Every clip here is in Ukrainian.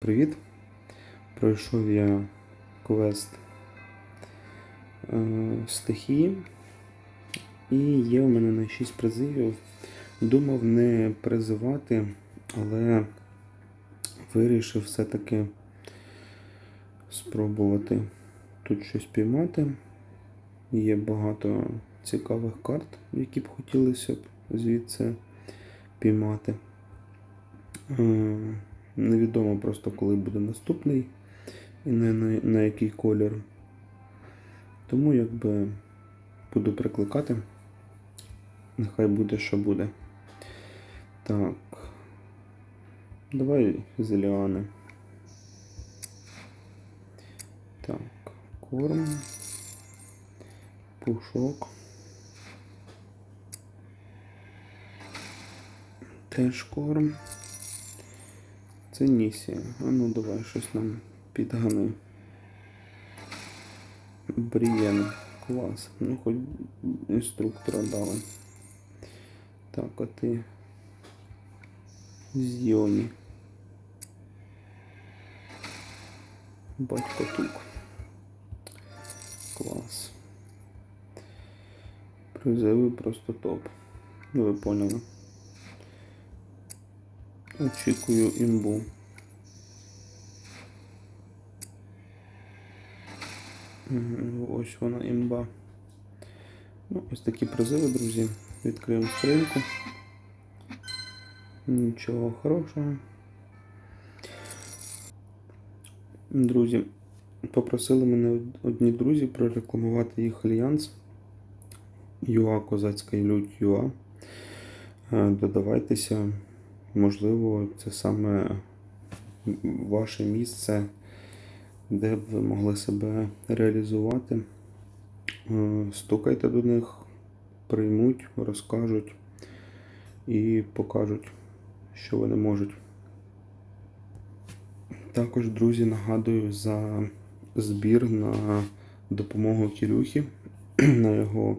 Привіт! Пройшов я квест е, стихії. І є у мене на 6 призивів. Думав не призивати, але вирішив все-таки спробувати тут щось піймати. Є багато цікавих карт, які б хотілося б звідси піймати. Е, Невідомо просто коли буде наступний і на, на, на який колір. Тому якби буду прикликати. Нехай буде, що буде. Так. Давай зеліани. Так, корм. Пушок. Теж корм. Це Нісі. А ну давай щось нам підгани. Брієн. Клас. Ну хоч інструктора дали. Так, а ти. Зйомі. Батько тук. Клас. Призиви просто топ. Ви поняли. Очікую імбу. Ось вона імба. Ну, ось такі призиви, друзі. Відкриємо сторінку. Нічого хорошого. Друзі, попросили мене одні друзі прорекламувати їх альянс. ЮА Козацька лють ЮА. Е, Додавайтеся. Можливо, це саме ваше місце, де б ви могли себе реалізувати. Е, Стукайте до них, приймуть, розкажуть і покажуть, що вони можуть. Також, друзі, нагадую за збір на допомогу Кірюхі на його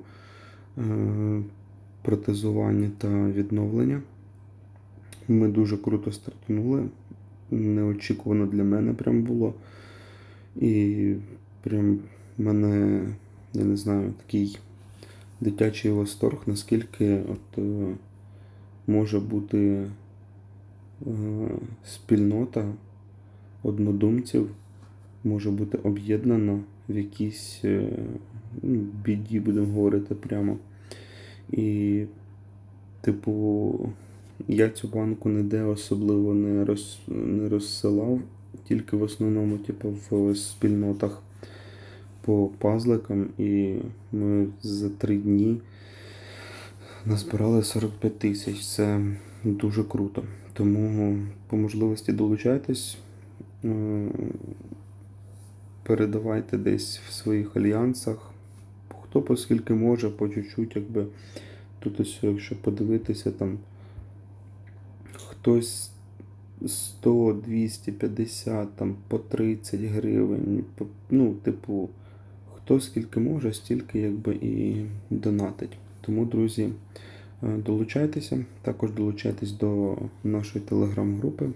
е, протезування та відновлення. Ми дуже круто стартанули. Неочікувано для мене прям було. І прям мене, я не знаю, такий дитячий восторг, наскільки от, е, може бути е, спільнота однодумців, може бути об'єднана в якійсь е, ну, біді, будемо говорити прямо. І, типу, я цю банку ніде особливо не, роз, не розсилав, тільки в основному, типу, в спільнотах по пазликам, і ми за три дні назбирали 45 тисяч. Це дуже круто. Тому по можливості долучайтесь, е, передавайте десь в своїх альянсах. Хто поскільки може, по чуть-чуть, якби тут ось, якщо подивитися, там хтось 100, 250, там по 30 гривень. Ну, типу, хто скільки може, стільки якби і донатить. Тому, друзі, е, долучайтеся. Також долучайтесь до нашої телеграм-групи.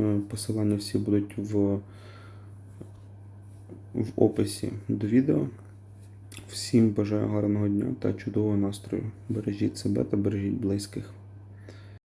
Е, Посилання всі будуть в, в описі до відео. Всім бажаю гарного дня та чудового настрою. Бережіть себе та бережіть близьких.